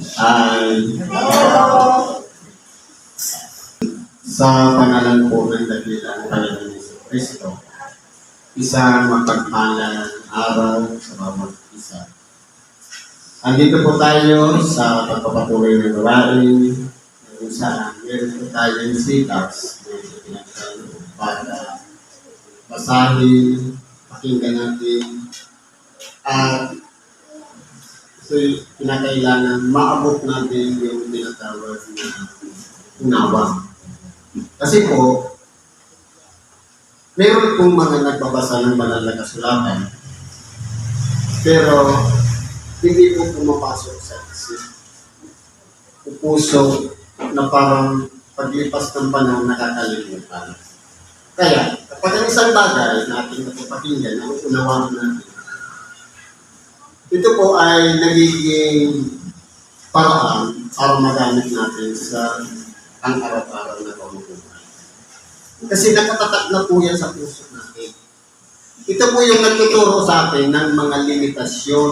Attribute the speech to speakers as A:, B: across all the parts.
A: ay sa pangalan po ng dakilang Panginoon Yesu Kristo, isang mapagpalang araw sa bawat isa. Andito po tayo sa pagpapatuloy ng gawain kung saan meron po tayong sitas na pinagkano para basahin, pakinggan natin, at kinakailangan maabot natin yung tinatawag na unawa. Kasi po, meron pong mga nagbabasa ng banal na kasulatan, pero hindi po pumapasok sa isip. O puso na parang paglipas ng panahon nakakalimutan. Kaya, kapag ang isang bagay na ating napapakinggan, ang unawaan natin, ito po ay nagiging paraan para magamit natin sa pang-araw-araw na pamumuhay. Kasi nakatatak na po yan sa puso natin. Ito po yung nagtuturo sa atin ng mga limitasyon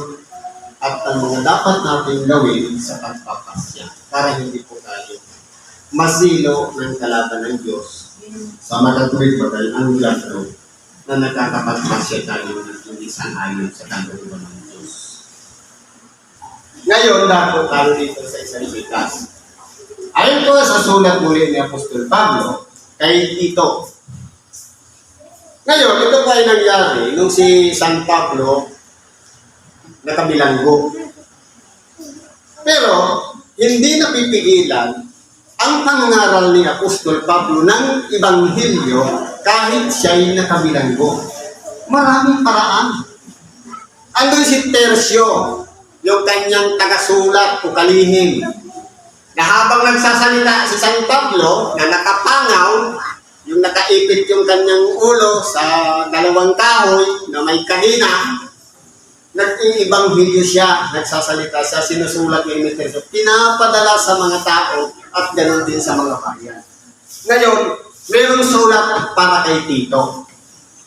A: at ang mga dapat natin gawin sa pagpapasya para hindi po tayo masilo ng kalaban ng Diyos sa magatuwid bagay ang laro na nakakapagpasya tayo ng hindi sangayon sa kagawin ng Diyos. Ngayon, dapat tayo dito sa isang likas. Ayon po sa sulat muli ni Apostol Pablo kay Tito. Ngayon, ito po ay nangyari nung si San Pablo nakabilanggo. Pero, hindi napipigilan ang pangaral ni Apostol Pablo ng Ibanghilyo kahit siya'y nakabilanggo. Maraming paraan. Andun si Tercio, yung kanyang tagasulat o kalihim. Na habang nagsasalita si San Pablo na nakapangaw, yung nakaipit yung kanyang ulo sa dalawang kahoy na may kahina, nag-iibanghilyo siya, nagsasalita siya, sinusulat yung Tercio. Pinapadala sa mga tao at ganoon din sa mga bayan. Ngayon, mayroong sulat para kay Tito.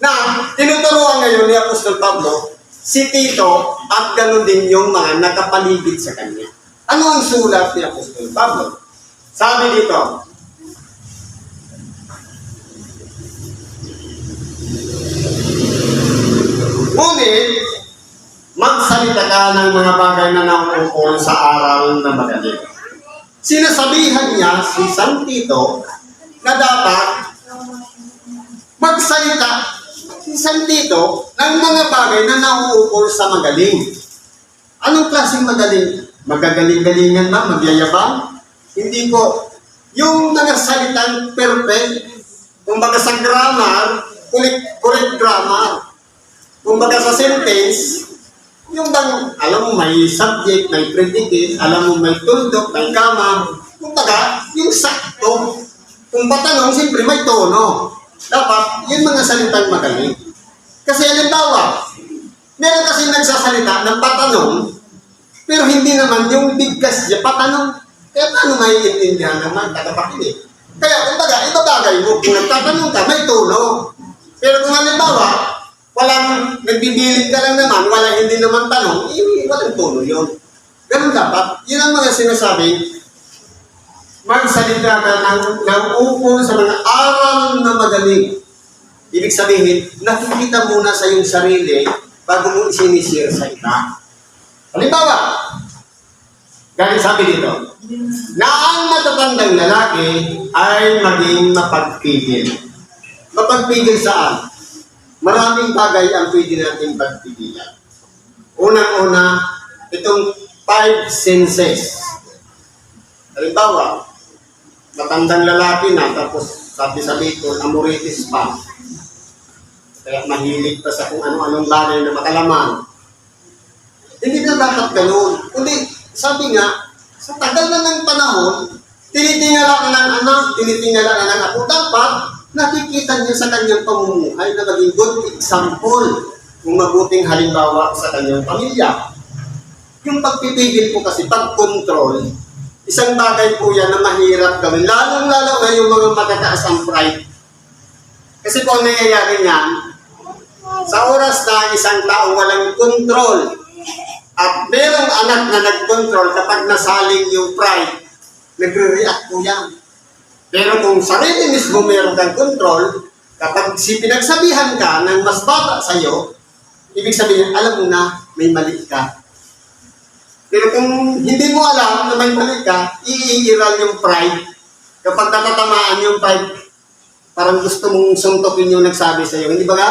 A: Na tinuturuan ngayon ni Apostol Pablo si Tito at ganoon din yung mga nakapaligid sa kanya. Ano ang sulat ni Apostol Pablo? Sabi dito, Ngunit, magsalita ka ng mga bagay na nauukol sa araw na magaling. Sinasabihan niya si San Tito na dapat magsalita si San Tito ng mga bagay na nauukol sa magaling. Anong klaseng magaling? Magagaling-galingan ba? Magyayabang? Hindi po. Yung mga perfect, kumbaga sa grammar, correct, grammar. Kumbaga sa sentence, yung bang, alam mo, may subject, may predicate, alam mo, may tuldok, may kama. Kumbaga, yung sakto. Kung patanong, siyempre may tono. Dapat, yung mga salitang magaling. Kasi halimbawa, meron kasi nagsasalita ng patanong, pero hindi naman yung bigkas niya patanong. Kaya paano maiintindihan naman tagapakinig? Kaya, kumbaga, ibabagay mo, kung nagtatanong ka, may tono. Pero kung halimbawa, walang nagbibiling ka lang naman, wala hindi naman tanong, eh, walang tono yun. Ganun dapat. Yun ang mga sinasabi, magsalita ka ng, ng ukol sa mga aral na magaling. Ibig sabihin, nakikita muna sa iyong sarili bago mo isinishare sa iba. Halimbawa, ganyan sabi dito, na ang matatandang lalaki ay maging mapagpigil. Mapagpigil saan? Maraming bagay ang pwede natin pagpigilan. Unang-una, itong five senses. Halimbawa, matandang lalaki na, tapos sabi sa Bicol, amoritis pa. Kaya mahilig pa sa kung ano-anong bagay na makalaman. Hindi na dapat ganun. Kundi, sabi nga, sa tagal na ng panahon, tinitingala ka ng anak, tinitingala ka ng apo. Dapat, nakikita niya sa kanyang pamumuhay na maging good example kung mabuting halimbawa sa kanyang pamilya. Yung pagpipigil po kasi, pag-control, isang bagay po yan na mahirap gawin. Lalong-lalo na yung mga matataas ang pride. Kasi po ang nangyayari niyan, sa oras na isang tao walang control, at merong anak na nag-control kapag nasaling yung pride, nagre-react po yan. Pero kung sarili mismo meron kang control, kapag si pinagsabihan ka ng mas bata sa'yo, ibig sabihin, alam mo na may mali ka. Pero kung hindi mo alam na may mali ka, iiral yung pride. Kapag natatamaan yung pride, parang gusto mong suntokin yung nagsabi sa'yo. Hindi ba ka?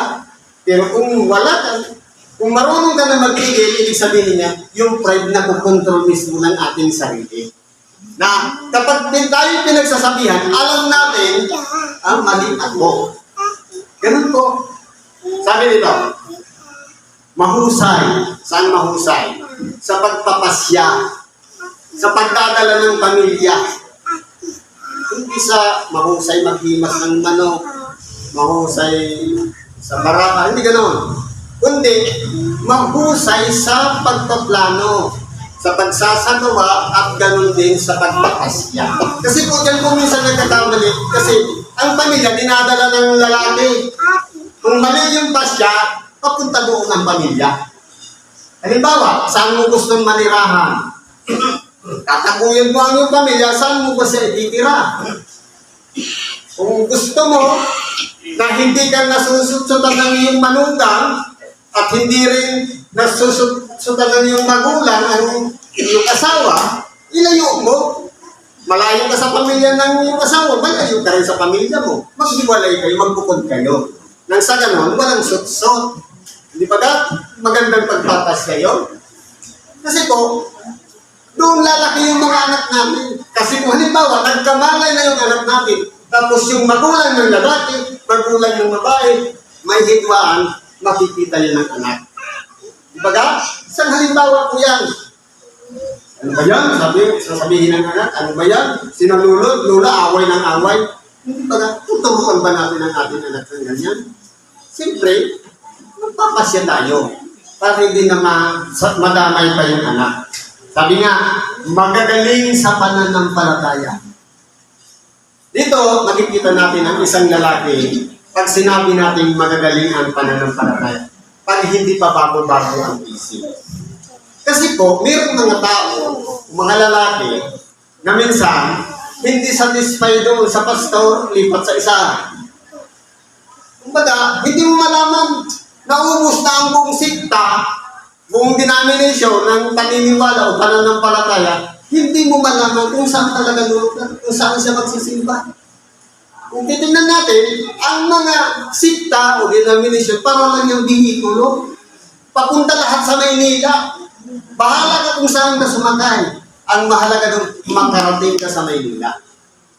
A: Pero kung wala ka, kung marunong ka na magpigil, ibig sabihin niya, yung pride na kukontrol mismo ng ating sarili. Na kapag din tayo pinagsasabihan, alam natin ang mali ako. Ganun po. Sabi dito, mahusay. Saan mahusay? Sa pagpapasya. Sa pagdadala ng pamilya. Hindi sa mahusay maghimas ng manok, mahusay sa baraka, hindi ganoon. Kundi, mahusay sa pagpaplano, sa pagsasagawa at ganun din sa pagpapasya. Kasi po dyan po minsan nagkakamali, kasi ang pamilya dinadala ng lalaki. Kung mali yung pasya, papunta doon ang pamilya. Halimbawa, saan mo gustong manirahan? Tataguyan mo ang iyong pamilya, saan mo ba siya ititira? Kung gusto mo na hindi ka nasusutan ng iyong manugang at hindi rin nasusutan ng iyong magulang ang iyong asawa, ilayo mo. Malayo ka sa pamilya ng iyong asawa, malayo ka rin sa pamilya mo. Maghiwalay kayo, magbukod kayo. Nang sa ganon, walang sutsot. Hindi ba ka magandang pagpapas kayo? Kasi po, doon lalaki yung mga anak natin. Kasi kung halimbawa, nagkamalay na yung anak natin, tapos yung magulang ng lalaki, magulang ng babae, may hidwaan, makikita yan ng anak. Di ba ka? Isang halimbawa po yan. Ano ba yan? Sabi, sasabihin ng anak, ano ba yan? Sinululod, lula, away ng away. Hindi ba? Tuturuan ba natin ang ating anak ng ganyan? Siyempre, magpapasya tayo para hindi na ma- madamay pa yung anak. Sabi nga, magagaling sa pananampalataya. Dito, makikita natin ang isang lalaki pag sinabi natin magagaling ang pananampalataya. Pag hindi pa bago-bago ang isip. Kasi po, mayroong mga tao, mga lalaki, na minsan, hindi satisfied doon sa pastor, lipat sa isa. Kumbaga, hindi mo malaman, naubos na ang buong sikta, buong denomination ng paniniwala o pananampalataya, hindi mo malaman kung saan talaga kung saan siya magsisimba. Kung titingnan natin, ang mga sikta o denomination, para lang yung bihikulo. Papunta lahat sa Maynila. Bahala ka kung saan ka sumakay. Ang mahalaga doon, makarating ka sa Maynila.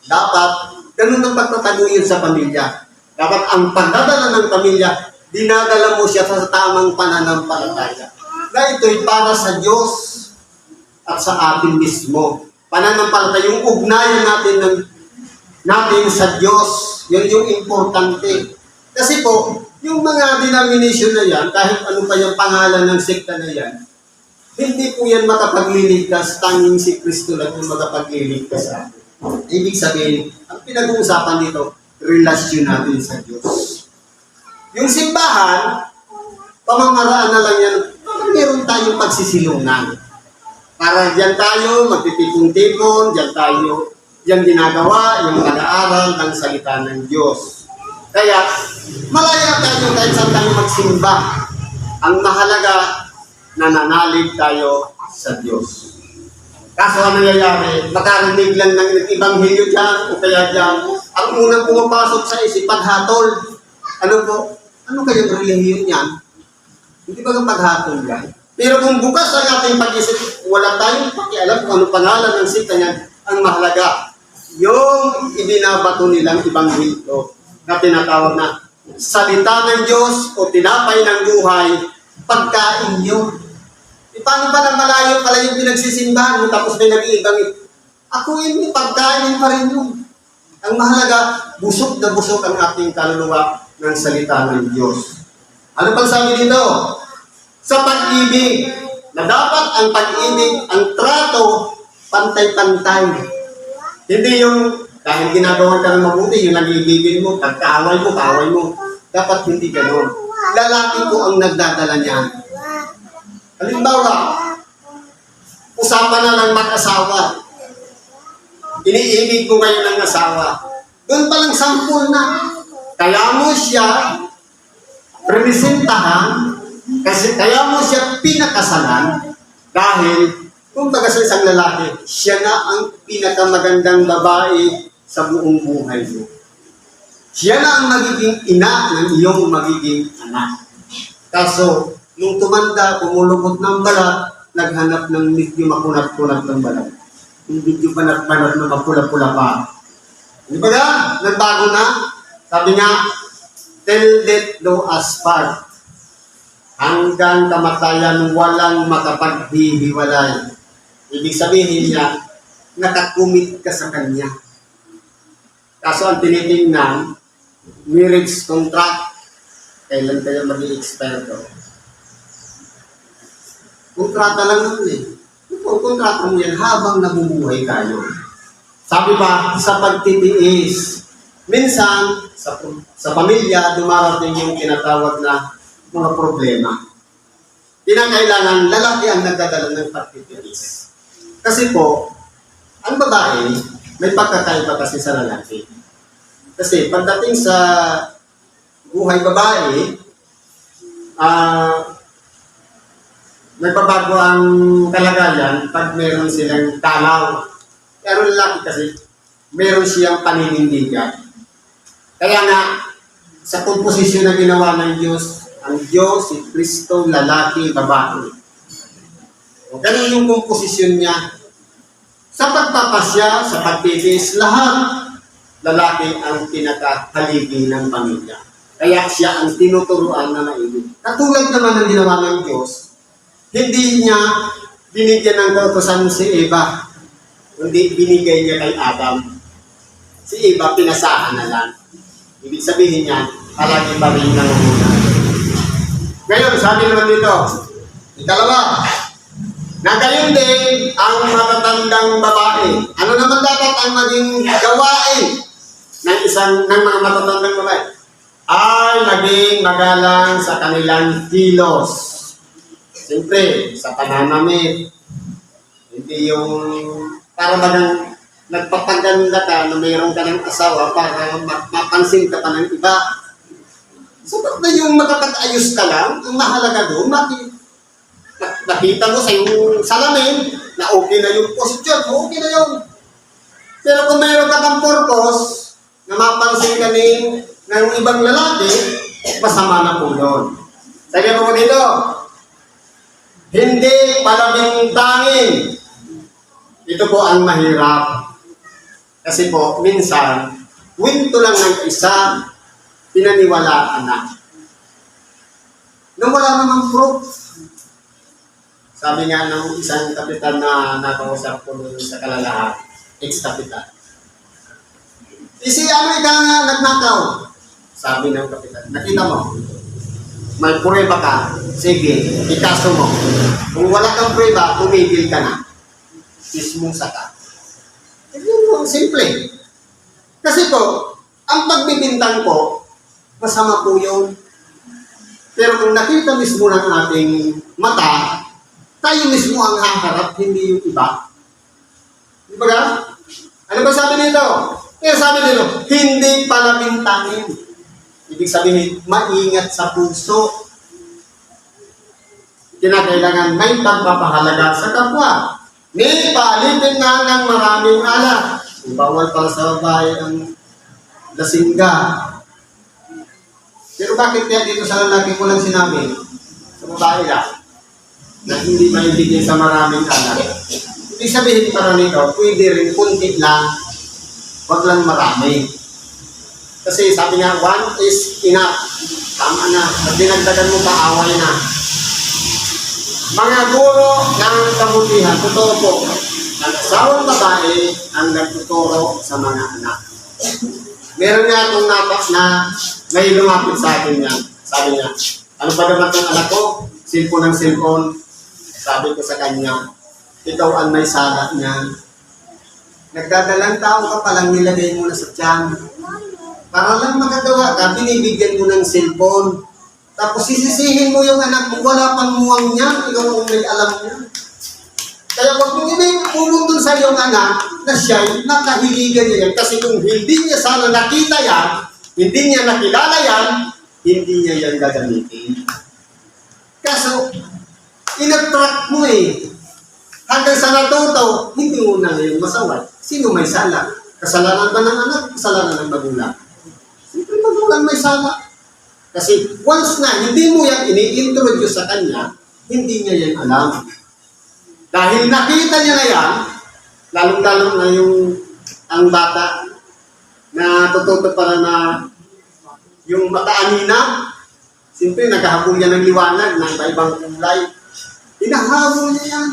A: Dapat, ganun ang pagtataguyod sa pamilya. Dapat ang pagdadala ng pamilya, dinadala mo siya sa tamang pananampalataya. Na ito'y para sa Diyos at sa atin mismo. Pananampalataya, yung ugnayan natin ng natin sa Diyos. Yun yung importante. Kasi po, yung mga denomination na yan, kahit ano pa yung pangalan ng sekta na yan, hindi po yan makapagliligtas, tanging si Kristo lang yung makapagliligtas sa atin. Ibig sabihin, ang pinag-uusapan dito, relasyon natin sa Diyos. Yung simbahan, pamamaraan na lang yan, meron tayong pagsisilungan. Para diyan tayo, magtitipon-tipon, diyan tayo, diyan ginagawa yung pag-aaral ng salita ng Diyos. Kaya, malaya tayo kahit saan tayo magsimba. Ang mahalaga, nananalig tayo sa Diyos. Kaso ang nangyayari, makarinig lang ng ibanghelyo dyan o kaya dyan, ang unang pumapasok sa isip, paghatol. Ano po? Ano kayong relihiyon yan? Hindi ba ang paghatol yan? Pero kung bukas ang ating pag-isip, wala tayong pakialam kung ano pangalan ng sita niyan, ang mahalaga, yung ibinabato nilang ibanghelyo na tinatawag na salita ng Diyos o tinapay ng buhay, pagkain yun. E paano ba na malayo pala yung pinagsisimbahan mo tapos may nag-iibang Ako yun, pagkain pa rin yun. Ang mahalaga, busog na busog ang ating kaluluwa ng salita ng Diyos. Ano pang sabi dito? Sa pag-ibig, na dapat ang pag-ibig, ang trato, pantay-pantay. Hindi yung dahil ginagawa ka ng mabuti, yung nag-ibigin mo, pagkaaway mo, kaaway mo. Dapat hindi ganoon. Lalaki ko ang nagdadala niyan. Halimbawa, usapan na lang mag-asawa. Iniibig ko kayo ng asawa. Doon pa lang sampul na. Kaya mo siya representahan, kasi kaya mo siya pinakasalan dahil kung baga sa isang lalaki, siya na ang pinakamagandang babae sa buong buhay mo. Siya na ang magiging ina ng iyong magiging anak. Kaso, nung tumanda, kumulukot ng balat, naghanap ng medyo makunat-kunat ng balat. Yung medyo banat-banat na mapula-pula pa. Di ba nga? Nagbago na. Sabi nga, till death do us part. Hanggang kamatayan walang makapaghihiwalay. Ibig sabihin niya, nakakumit ka sa kanya. Kaso ang tinitingnan, marriage contract, kailan kayo maging eksperto? Kontrata lang naman eh. Kung kontrata mo yan habang nabubuhay kayo. Sabi pa, sa pagtitiis, minsan sa, sa pamilya dumarating yung tinatawag na mga problema. Kinakailangan lalaki ang nagdadala ng pagtitiis. Kasi po, ang babae, may pagkakaiba kasi sa lalaki. Kasi pagdating sa buhay babae, ah, nagbabago ang kalagayan pag meron silang tanaw. Pero lalaki kasi, meron siyang paninindigan. Kaya nga, sa komposisyon na ginawa ng Diyos, ang Diyos, si Kristo, lalaki, babae. O, ganun yung komposisyon niya. Sa pagpapasya, sa pagtitiis, lahat lalaki ang pinakahaligi ng pamilya. Kaya siya ang tinuturuan na maibig. Katulad naman ng ginawa ng Diyos, hindi niya binigyan ng kautosan si Eva, kundi binigay niya kay Adam. Si Eva, pinasahan na lang. Ibig sabihin niya, palagi pa rin nangunguna. Ngayon, sabi naman dito, ikalawa, na gayon din ang matatandang babae. Ano naman dapat ang maging gawain ng isang ng mga matatandang babae? Ay naging magalang sa kanilang kilos. Siyempre, sa pananamit. Hindi yung para bagang nagpapaganda ka na mayroon ka ng asawa para ma- mapansin ka pa ng iba. Sapat na yung makapag-ayos ka lang, ang mahalaga doon, maki- nakita mo sa yung salamin na okay na yung posture okay na yun. Pero kung mayroon ka pang purpose na mapansin ka ni, ng ibang lalaki, masama na po yun. Sabi mo dito, hindi palabing tangin. Ito po ang mahirap. Kasi po, minsan, kwento lang ng isa, pinaniwalaan na. Nung wala namang proof, sabi nga ng isang kapitan na nakausap ko nun sa kalalahan, ex-kapitan. Isi ano ika nga nagnakaw? Sabi ng kapitan, nakita mo, may prueba ka, sige, ikaso mo. Kung wala kang prueba, tumigil ka na. Sismusa ka. Yun mo, simple. Kasi po, ang pagbibintang po, masama po yun. Pero kung nakita mismo ng ating mata, tayo mismo ang haharap, hindi yung iba. Di ba? Ano ba sabi nito? Kaya sabi nito, hindi palabintangin. Ibig sabihin, maingat sa puso. Kinakailangan may pagpapahalaga sa kapwa. Ni paalipin nga ng maraming alak. Bawal pa sa bahay ang lasingga. Pero bakit kaya dito sa lalaki ko lang sinabi? Sa babae lang na hindi maibigay sa maraming anak. Ibig sabihin para nito, pwede rin kunti lang, wag lang marami. Kasi sabi nga, one is enough. Tama na. Pag dinagdagan mo pa, away na. Mga guro ng kabutihan, totoo po, ang asawang babae ang nagtuturo sa mga anak. Meron nga akong napak na may lumapit sa akin niya. Sabi niya, ano ba naman ng anak ko? Cellphone ng cellphone. Sabi ko sa kanya, ikaw ang may sala niya. Nagdadalang tao ka palang nilagay mo na sa tiyan. Para lang magagawa ka, binibigyan mo ng cellphone. Tapos sisisihin mo yung anak mo, wala pang muwang niya, ikaw ang may alam niya. Kaya huwag mong ipulong dun sa iyong anak na siya'y nakahiligan niya yan. Kasi kung hindi niya sana nakita yan, hindi niya nakilala yan, hindi niya yan gagamitin. Kaso, inattract mo eh. Hanggang sa natuto, hindi mo na ngayon masawat. Sino may sala? Kasalanan ba ng anak? Kasalanan ng magulang? Siyempre magulang may sala. Kasi once na hindi mo yan ini-introduce sa kanya, hindi niya yan alam. Dahil nakita niya na yan, lalong-lalo na yung ang bata na tututo para na yung makaanina, siyempre naghahabol yan ng liwanag ng iba-ibang kulay. Hinahabol niya yan.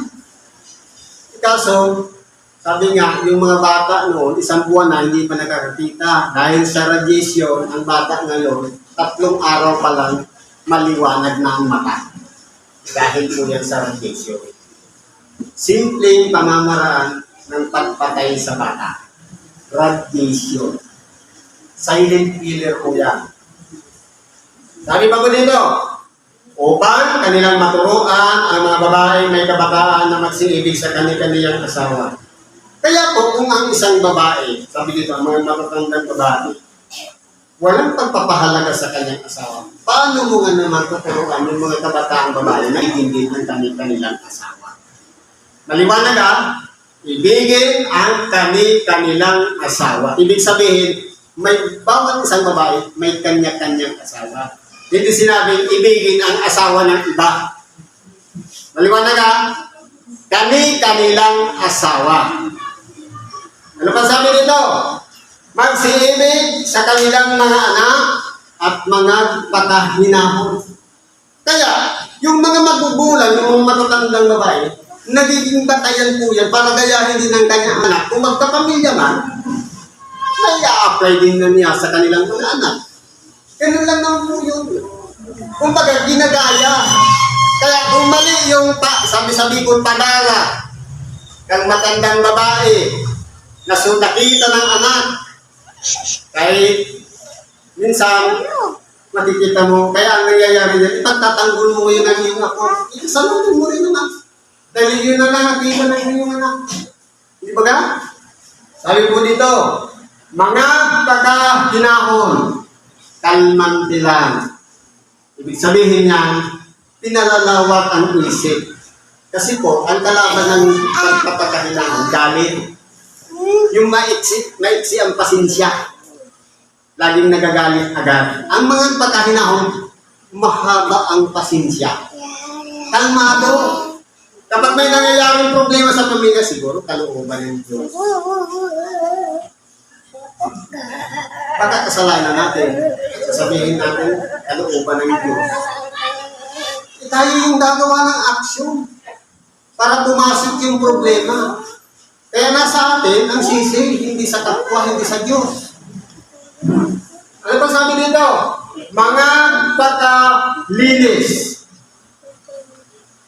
A: Kaso, sabi nga, yung mga bata noon, isang buwan na hindi pa nakakakita. Dahil sa radiation, ang bata ngayon, tatlong araw pa lang, maliwanag na ang mata. Dahil po yan sa radiation. Simpleng pamamaraan ng pagpatay sa bata. Radiation. Silent killer po yan. Sabi pa ko dito, upang kanilang maturuan ang mga babae may kabataan na magsiibig sa kanilang asawa. Kaya po, kung ang isang babae, sabi dito, ang mga matatandang babae, walang pagpapahalaga sa kanyang asawa, paano mo nga naman tuturuan yung mga kabataang babae na ibigin ang kanilang asawa? Maliwanag ah, ibigin ang kani-kanilang asawa. Ibig sabihin, may bawat isang babae, may kanya-kanyang asawa. Hindi sinabing ibigin ang asawa ng iba. Maliwanag ah, kani-kanilang asawa. Ano pa sabi dito? Magsiibig sa kanilang mga anak at mga patahinahon. Kaya, yung mga magugulang, yung mga matatandang babae, nagiging batayan po yan para gayahin din ng kanyang anak. Kung magkapamilya man, may apply din na niya sa kanilang mga anak. Ganun lang naman po yun. Kung baga, ginagaya. Kaya kung mali yung pa, sabi-sabi ko padara, kang matandang babae, na nakita ng anak, kahit minsan, makikita mo, kaya ang nangyayari yan, ipagtatanggol mo yun ang iyong ako. Ikasalutin mo rin naman. Dahil yun na lang nakita ng iyong anak. Hindi ba ka? Sabi po dito, mga pagkahinahon, kalmantilan. Ibig sabihin niyan, pinalalawak ang isip. Kasi po, ang kalaban ng pagpapakahinahon, galit. Yung maiksi, maiksi ang pasensya. Laging nagagalit agad. Ang mga pagkahinahon, mahaba ang pasensya. Kalmado. Kapag may nangyayaring problema sa pamilya, siguro kalooban ng Diyos. Baka kasalanan natin. Sasabihin natin, kalooban ng Diyos. Eh, tayo yung gagawa ng aksyon para pumasok yung problema. Kaya nasa atin ang sisi, hindi sa kapwa, hindi sa Diyos. Ano ba sabi dito? Mga pagkalinis.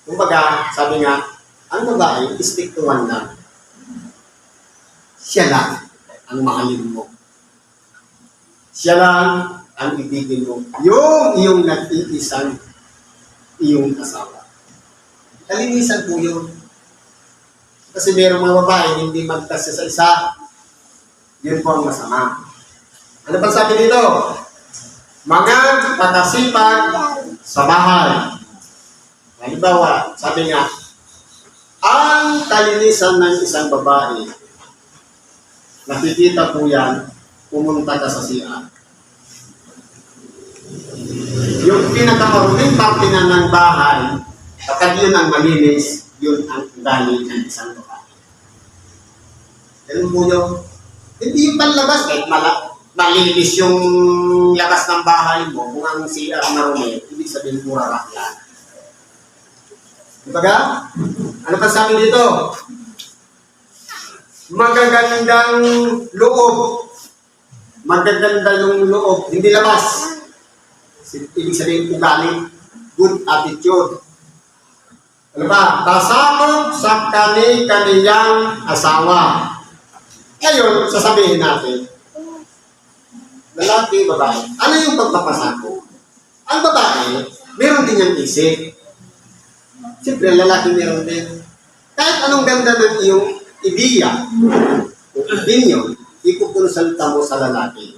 A: Kumbaga, sabi nga, ang babae, stick to one lang. Siya lang ang mahalin mo. Siya lang ang ibigin mo. Yung iyong nag-iisang iyong asawa. Kalinisan po yun. Kasi mayroong mga babae hindi magkasya sa isa. Yun po ang masama. Ano pa sabi dito? Mga pagkasipag sa bahay. Halimbawa, sabi nga, ang kalinisan ng isang babae, nakikita po yan, pumunta ka sa CR. Yung pinakamaruling parte na ng bahay, kapag yun ang malinis, yun ang ugali ng isang babae. Ganun po yun. Hindi yung panlabas, kahit mala, malinis yung labas ng bahay mo, kung ang CR marumi, ibig sabihin pura rakyan. Dibaga? Ano pa sabi dito? Magagandang loob. Magaganda yung loob, hindi labas. Ibig sabihin ugali, good attitude. Ano ba? Kasakop sa kani-kaniyang asawa. Ngayon, sasabihin natin, lalaki, babae, ano yung pagpapasakop? Ang babae, meron din niyang isip. Siyempre, lalaki meron din. Kahit anong ganda ng iyong ideya opinion, ikukonsulta mo sa lalaki.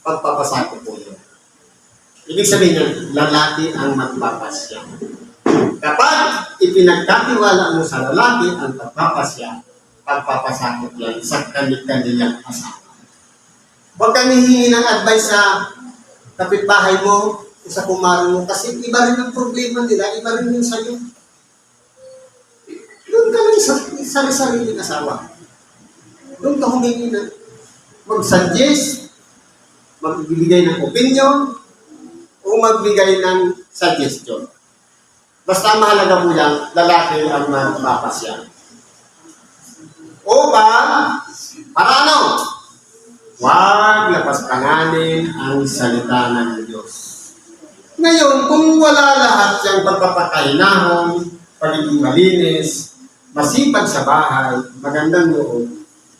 A: Pagpapasako po yun. Ibig sabihin niya, lalaki ang magpapasya. Kapag ipinagkatiwala mo sa lalaki ang pagpapasya, pagpapasakot yan sa kanilang asawa. Huwag kang hihingi ng advice sa kapitbahay mo, sa kumaro mo, kasi iba rin ang problema nila, iba rin yung sa'yo. Doon ka lang sa sarili-sariling asawa. Doon ka humingi na mag-suggest, magbibigay ng opinion, o magbigay ng suggestion. Basta mahalaga po yan, lalaki ang magpapasya. O ba, para ano? Huwag lapastanganin ang salita ng Diyos. Ngayon, kung wala lahat yung pagpapakainahon, pagiging malinis, masipag sa bahay, magandang loob,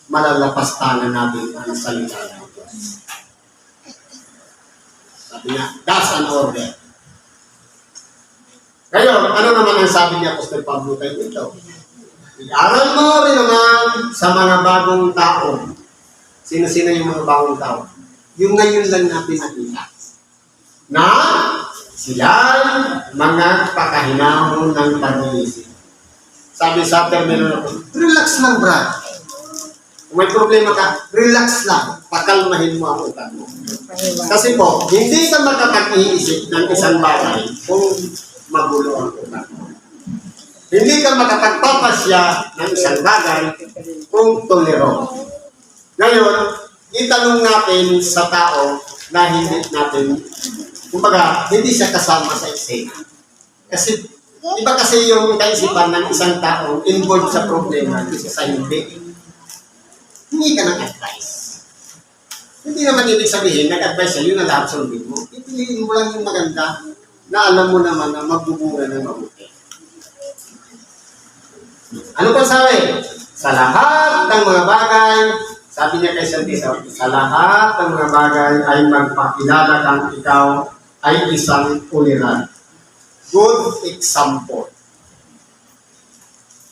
A: malalapastangan natin ang salita ng Diyos. Sabi niya, that's an order. Ngayon, ano naman ang sabi niya Apostol Pablo kay ito? I-aral mo rin naman sa mga bagong tao. Sino-sino yung mga bagong tao? Yung ngayon lang natin nakita. Na sila mga pakahinahon ng pag-iisip. Sabi sa terminal ko, relax lang brad. Kung may problema ka, relax lang. Pakalmahin mo ang utak mo. Kasi po, hindi ka makapag-iisip ng isang bagay kung magulo ang utak. Hindi ka makapagpapasya ng isang bagay kung tolero. Ngayon, itanong natin sa tao na hindi natin, kumbaga, hindi siya kasama sa eksena. Kasi, iba kasi yung kaisipan ng isang tao involved sa problema, isa sa hindi. Hindi ka ng advice. Hindi naman ibig sabihin, nag-advise sa'yo na lahat sundin mo. Ipiliin mo lang yung maganda na alam mo naman na magbubunga ng mabuti. Ano pa sabi? Sa lahat ng mga bagay, sabi niya kay Santiago, sa lahat ng mga bagay ay magpakilala kang ikaw ay isang uliran. Good example.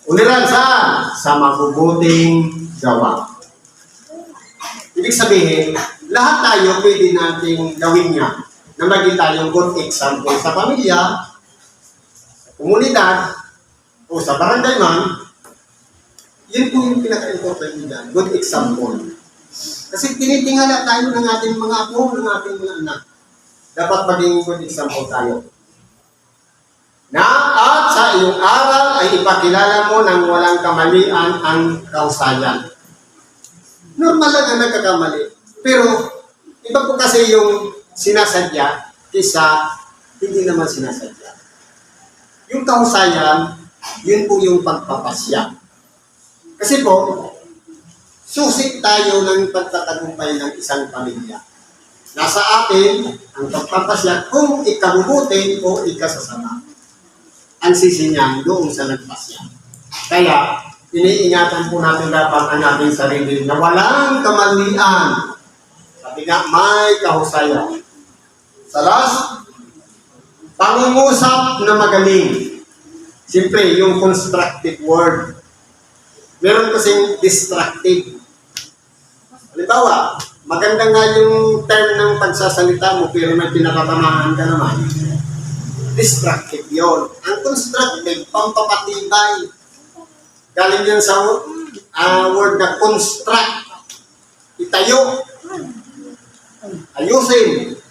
A: Uliran saan? Sa mabubuting gawa. Ibig sabihin, lahat tayo pwede nating gawin niya na maging tayong good example sa pamilya, sa komunidad, o sa barangay man, yun po yung pinaka-important nila, good example. Kasi tinitingala tayo ng ating mga apo, ng ating mga anak. Dapat maging good example tayo. Na at sa iyong aral ay ipakilala mo ng walang kamalian ang kausayan. Normal lang ang nagkakamali. Pero, iba po kasi yung sinasadya kisa hindi naman sinasadya. Yung kausayan, yun po yung pagpapasya. Kasi po, susi tayo ng pagtatagumpay ng isang pamilya. Nasa atin ang pagpapasya kung ikabubuti o ikasasama. Ang sisi doon sa nagpasya. Kaya, iniingatan po natin dapat ang ating sarili na walang kamalian. Sabi nga, may kahusayan. Sa last, pangungusap na magaling. Siyempre, yung constructive word. Meron kasing destructive. Halimbawa, maganda nga yung term ng pagsasalita mo pero may pinakatamahan ka naman. Destructive yon. Ang constructive, pampapatibay. Galing yan sa ah, word na construct. Itayo. Ayusin.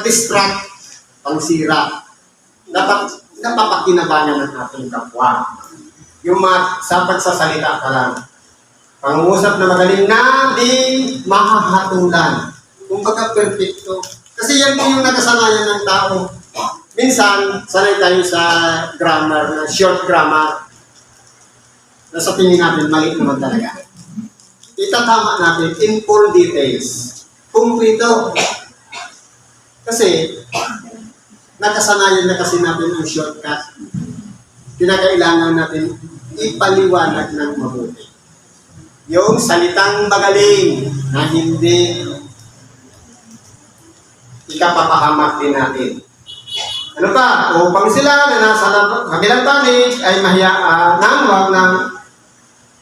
A: Distract, pangsira. Dapat napapakinabangan ng ating kapwa. Yung mga sa pagsasalita ka lang. Pangungusap na magaling na di mahahatulan. Kumbaga perfecto. Kasi yan po yung nakasanayan ng tao. Minsan, sanay tayo sa grammar, na short grammar. Na sa tingin natin, mali naman talaga. Itatama natin in full details. Kumplito. Kasi, nakasanayan na kasi natin ang shortcut. Kinakailangan natin ipaliwanag ng mabuti. Yung salitang magaling na hindi ikapapahamak din natin. Ano pa? Upang sila na nasa kabilang panig ay mahiya uh, nang wag ng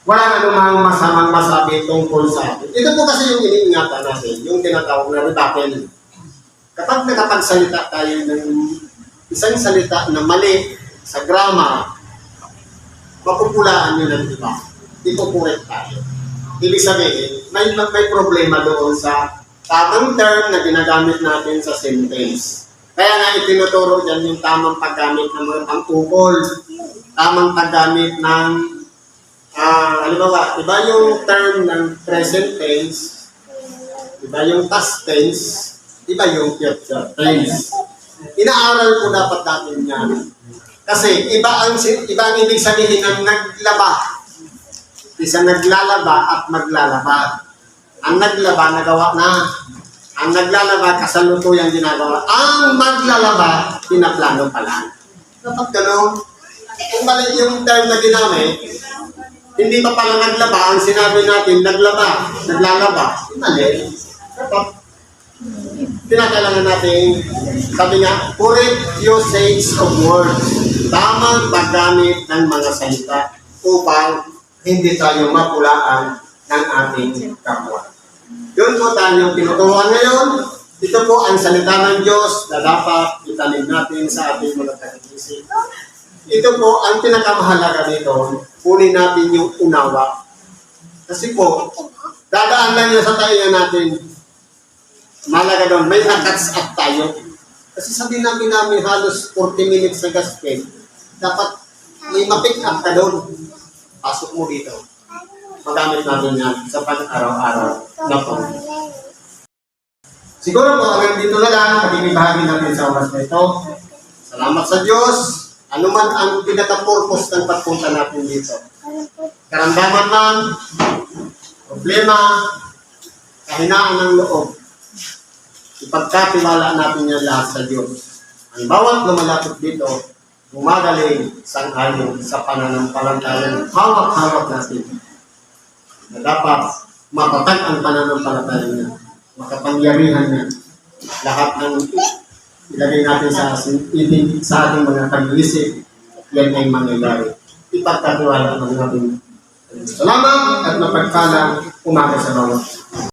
A: walang anumang masamang masabi tungkol sa atin. Ito po kasi yung iniingatan natin, yung tinatawag na rebuttal. Kapag nakapagsalita tayo ng isang salita na mali sa grammar, mapupulaan nyo ng iba. Ipupulit tayo. Ibig sabihin, may, may problema doon sa tamang term na ginagamit natin sa sentence. Kaya nga itinuturo dyan yung tamang paggamit ng mga pangkukol, tamang paggamit ng, ah, halimbawa, iba yung term ng present tense, iba yung past tense, iba yung future tense. Inaaral po dapat natin yan. Kasi iba ang, iba ang ibig sabihin ng naglaba. Isa naglalaba at maglalaba. Ang naglaba, nagawa na. Ang naglalaba, kasalukuyan ginagawa. Ang maglalaba, pinaplano pa lang. Dapat gano'n. Kung mali yung term na ginamit, hindi pa pala naglaba, ang sinabi natin, naglaba, naglalaba, mali. Dapat, pinakailangan natin, sabi nga, correct usage of words. Tamang paggamit ng mga salita upang hindi tayo mapulaan ng ating kapwa. Yun po tayong tinuturuan ngayon. Ito po ang salita ng Diyos na dapat itanim natin sa ating mga katikisip. Ito po ang pinakamahalaga nito. Kunin natin yung unawa. Kasi po, dadaan lang yun sa tayo natin. Malaga doon, may nakats up tayo. Kasi sabi namin namin halos 40 minutes na gospel, dapat may ma-pick up ka doon. Pasok mo dito. Magamit natin yan sa pang-araw-araw na po. Siguro po, hanggang dito na lang, pagibibahagi natin sa oras na ito. Salamat sa Diyos. Ano man ang pinaka-purpose ng pagpunta natin dito. Karamdaman man, problema, kahinaan ng loob. Ipagkatiwala natin yan lahat sa Diyos. Ang bawat lumalapit dito, gumagaling sa ayon sa pananampalatayang hawak-hawak natin. Na dapat matatag ang pananampalataya niya, makapangyarihan niya. Lahat ng ilagay natin sa, itin- sa ating mga pag-iisip, yan ay mangyayari. Ipagkatiwala ng natin. Salamat at mapagpalang umaga sa bawat.